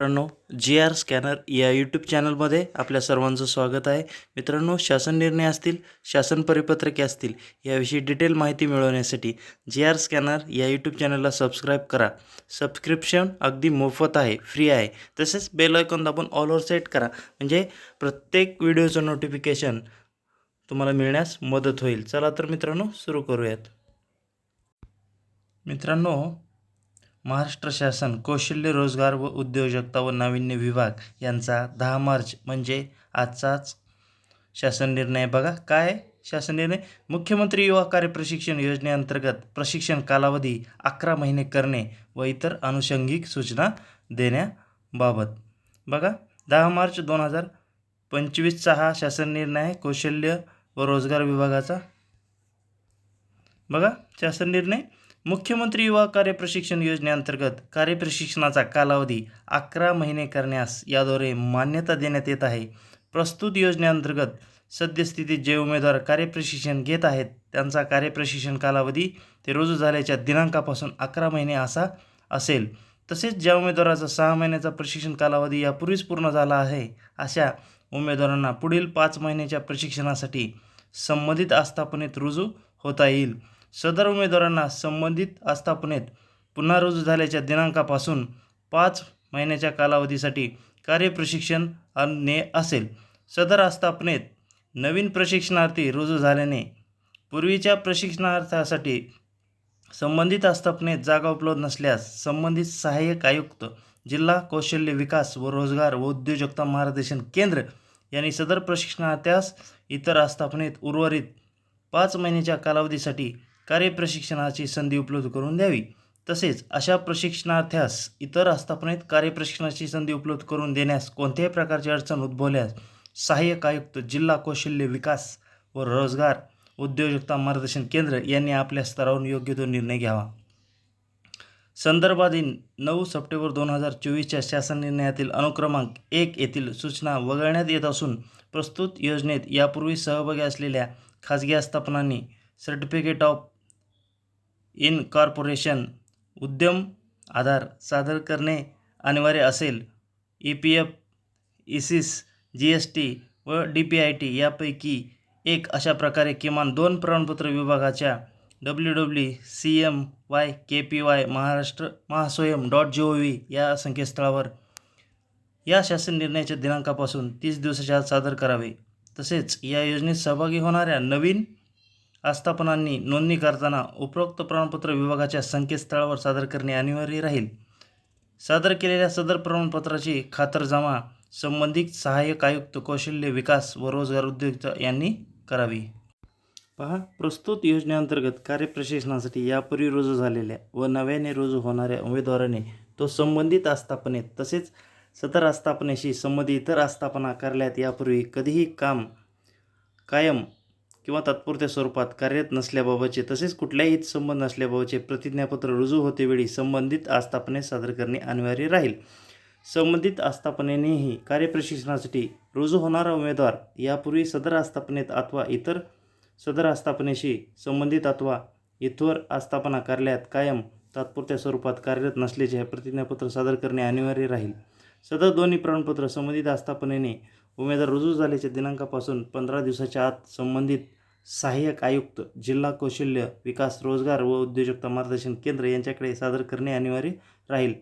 मित्रांनो G R scanner या YouTube चॅनलमध्ये आपल्या सर्वांचं स्वागत आहे. मित्रांनो शासन निर्णय असतील शासन परिपत्रके असतील याविषयी डिटेल माहिती मिळवण्यासाठी जी आर स्कॅनर या यूट्यूब चॅनलला सबस्क्राईब करा. सबस्क्रिप्शन अगदी मोफत आहे फ्री आहे. तसेच बेल आयकॉन दाबून ऑलवर सेट करा. म्हणजे प्रत्येक व्हिडिओचं नोटिफिकेशन तुम्हाला मिळण्यास मदत होईल. चला तर मित्रांनो सुरू करूयात. मित्रांनो महाराष्ट्र शासन कौशल्य रोजगार व उद्योजकता व नाविन्य विभाग यांचा दहा मार्च म्हणजे आजचाच शासन निर्णय. बघा काय शासन निर्णय? मुख्यमंत्री युवा कार्य प्रशिक्षण योजनेअंतर्गत प्रशिक्षण कालावधी अकरा महिने करणे व इतर अनुषंगिक सूचना देण्याबाबत. बघा दहा मार्च दोन हजार पंचवीसचा हा शासन निर्णय कौशल्य व रोजगार विभागाचा. बघा शासन निर्णय. मुख्यमंत्री युवा कार्यप्रशिक्षण योजनेअंतर्गत कार्यप्रशिक्षणाचा कालावधी अकरा महिने करण्यास याद्वारे मान्यता देण्यात येत आहे. प्रस्तुत योजनेअंतर्गत सद्यस्थितीत जे उमेदवार कार्यप्रशिक्षण घेत आहेत त्यांचा कार्यप्रशिक्षण कालावधी ते रुजू झाल्याच्या दिनांकापासून अकरा महिने असा असेल. तसेच ज्या उमेदवाराचा सहा महिन्याचा प्रशिक्षण कालावधी यापूर्वीच पूर्ण झाला आहे अशा उमेदवारांना पुढील पाच महिन्याच्या प्रशिक्षणासाठी संबंधित आस्थापनेत रुजू होता येईल. सदर उमेदवारांना संबंधित आस्थापनेत पुन्हा रुजू झाल्याच्या दिनांकापासून पाच महिन्याच्या कालावधीसाठी कार्यप्रशिक्षण आणणे असेल. सदर आस्थापनेत नवीन प्रशिक्षणार्थी रुजू झाल्याने पूर्वीच्या प्रशिक्षणार्थासाठी संबंधित आस्थापनेत जागा उपलब्ध नसल्यास संबंधित सहाय्यक आयुक्त जिल्हा कौशल्य विकास व रोजगार व उद्योजकता मार्गदर्शन केंद्र यांनी सदर प्रशिक्षणार्थ्यास इतर आस्थापनेत उर्वरित पाच महिन्याच्या कालावधीसाठी कार्यप्रशिक्षणाची संधी उपलब्ध करून द्यावी. तसेच अशा प्रशिक्षणार्थ्यास इतर आस्थापनेत कार्यप्रशिक्षणाची संधी उपलब्ध करून देण्यास कोणत्याही प्रकारची अडचण उद्भवल्यास सहाय्यक आयुक्त जिल्हा कौशल्य विकास व रोजगार उद्योजकता मार्गदर्शन केंद्र यांनी आपल्या स्तरावरून योग्य तो निर्णय घ्यावा. संदर्भाधीन नऊ सप्टेंबर दोन हजार चोवीसच्या शासन निर्णयातील अनुक्रमांक एक येथील सूचना वगळण्यात येत असून प्रस्तुत योजनेत यापूर्वी सहभागी असलेल्या खाजगी आस्थापनांनी सर्टिफिकेट ऑफ इनकॉर्पोरेशन उद्यम आधार सादर करणे अनिवार्य असेल. E P F ESIC G S T व डी पी आय टी यापैकी एक अशा प्रकारे किमान दोन प्रमाणपत्र विभागाच्या W W C M Y K P Y Maharashtra Mahaswayam dot G O V या संकेतस्थळावर. या शासन निर्णयाच्या दिनांकापासून तीस दिवसाच्या आत सादर करावे. तसेच या योजनेत सहभागी होणाऱ्या नवीन आस्थापनांनी नोंदणी करताना उपरोक्त प्रमाणपत्र विभागाच्या संकेतस्थळावर सादर करणे अनिवार्य राहील. सादर केलेल्या सदर प्रमाणपत्राची खातरजमा संबंधित सहाय्यक आयुक्त कौशल्य विकास व रोजगार उद्योजकता यांनी करावी. पहा प्रस्तुत योजनेअंतर्गत कार्यप्रशिक्षणासाठी यापूर्वी रुजू झालेल्या व नव्याने रुजू होणाऱ्या उमेदवाराने तो संबंधित आस्थापनेत तसेच सदर आस्थापनेशी संबंधित इतर आस्थापना कार्यालयात यापूर्वी कधीही काम कायम किंवा तात्पुरत्या स्वरूपात कार्यरत नसल्याबाबतचे तसेच कुठल्याही हितसंबंध नसल्याबाबतचे प्रतिज्ञापत्र रुजू होतेवेळी संबंधित आस्थापनेत सादर करणे अनिवार्य राहील. संबंधित आस्थापनेनेही कार्यप्रशिक्षणासाठी रुजू होणारा उमेदवार यापूर्वी सदर आस्थापनेत अथवा इतर सदर आस्थापनेशी संबंधित अथवा इतर आस्थापना कार्यालयात कायम तात्पुरत्या स्वरूपात कार्यरत नसल्याचे हे प्रतिज्ञापत्र सादर करणे अनिवार्य राहील. सदर दोन्ही प्रमाणपत्र संबंधित आस्थापनेने उमेदवार रुजू झाल्याच्या दिनांकापासून पंधरा दिवसाच्या आत संबंधित सहाय्यक आयुक्त जिल्हा कौशल्य विकास रोजगार व उद्योजकता मार्गदर्शन केंद्र यांच्याकडे सादर करणे अनिवार्य राहील.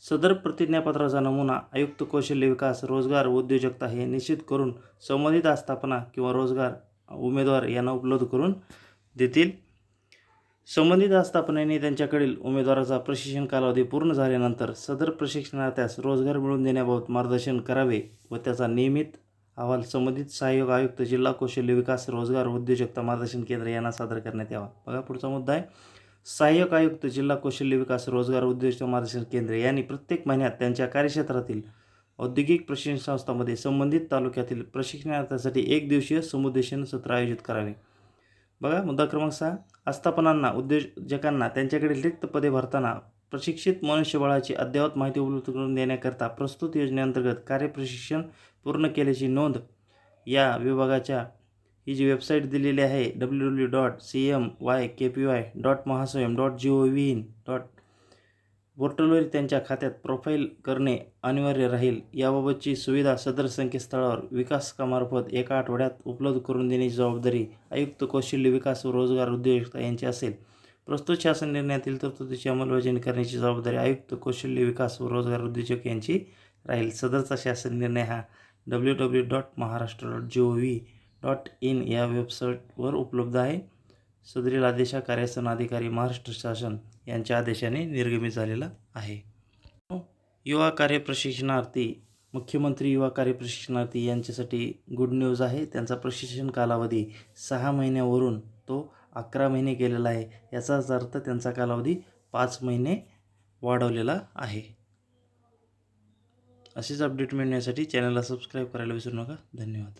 सदर प्रतिज्ञापत्राचा नमुना आयुक्त कौशल्य विकास रोजगार व उद्योजकता हे निश्चित करून संबंधित आस्थापना किंवा रोजगार उमेदवार यांना उपलब्ध करून देतील. संबंधित आस्थापनेने त्यांच्याकडील उमेदवाराचा प्रशिक्षण कालावधी पूर्ण झाल्यानंतर सदर प्रशिक्षणार्थ्यास रोजगार मिळवून देण्याबाबत मार्गदर्शन करावे व त्याचा नियमित अहवाल संबंधित सहाय्यक आयुक्त जिल्हा कौशल्य विकास रोजगार उद्योजकता मार्गदर्शन केंद्र यांना सादर करण्यात यावा. बघा पुढचा मुद्दा आहे. सहाय्यक आयुक्त जिल्हा कौशल्य विकास रोजगार उद्योजकता मार्गदर्शन केंद्र यांनी प्रत्येक महिन्यात त्यांच्या कार्यक्षेत्रातील औद्योगिक प्रशिक्षण संस्थांमध्ये संबंधित तालुक्यातील प्रशिक्षणार्थ्यासाठी एक दिवसीय समुदेशन सत्र आयोजित करावे. बघा मुद्दा क्रमांक सहा. आस्थापनांना उद्योजकांना त्यांच्याकडे रिक्त पदे भरताना प्रशिक्षित मनुष्यबळाची अद्ययावत माहिती उपलब्ध करून देण्याकरता प्रस्तुत योजनेअंतर्गत कार्यप्रशिक्षण पूर्ण केल्याची नोंद या विभागाच्या ही जी वेबसाईट दिलेली आहे W W dot C M Y K P Y dot Mahaswayam dot G O V in dot पोर्टलवर त्यांच्या खात्यात प्रोफाईल करणे अनिवार्य राहील. याबाबतची सुविधा सदर संकेतस्थळावर विकासकामार्फत एका आठवड्यात उपलब्ध करून देण्याची जबाबदारी आयुक्त कौशल्य विकास व रोजगार उद्योजकता यांची असेल. प्रस्तुत शासन निर्णयातील तरतुदीची अंमलबजावणी करण्याची जबाबदारी आयुक्त कौशल्य विकास व रोजगार उद्योजक यांची राहील. सदरचा शासन निर्णय हा W W dot Maharashtra dot G O V dot in या वेबसाईटवर उपलब्ध आहे. सदरील आदेश कार्यसन अधिकारी महाराष्ट्र शासन यांच्या आदेशाने निर्गमित झालेला आहे. युवा कार्य प्रशिक्षणार्थी मुख्यमंत्री युवा कार्य प्रशिक्षणार्थी यांच्यासाठी गुड न्यूज आहे. त्यांचा प्रशिक्षण कालावधी सहा महिन्यावरून तो अकरा महिने केलेला आहे. याचाच अर्थ त्यांचा कालावधी पाच महिने वाढवलेला आहे. असेच अपडेट मिळण्यासाठी चॅनलला सबस्क्राईब करायला विसरू नका. धन्यवाद.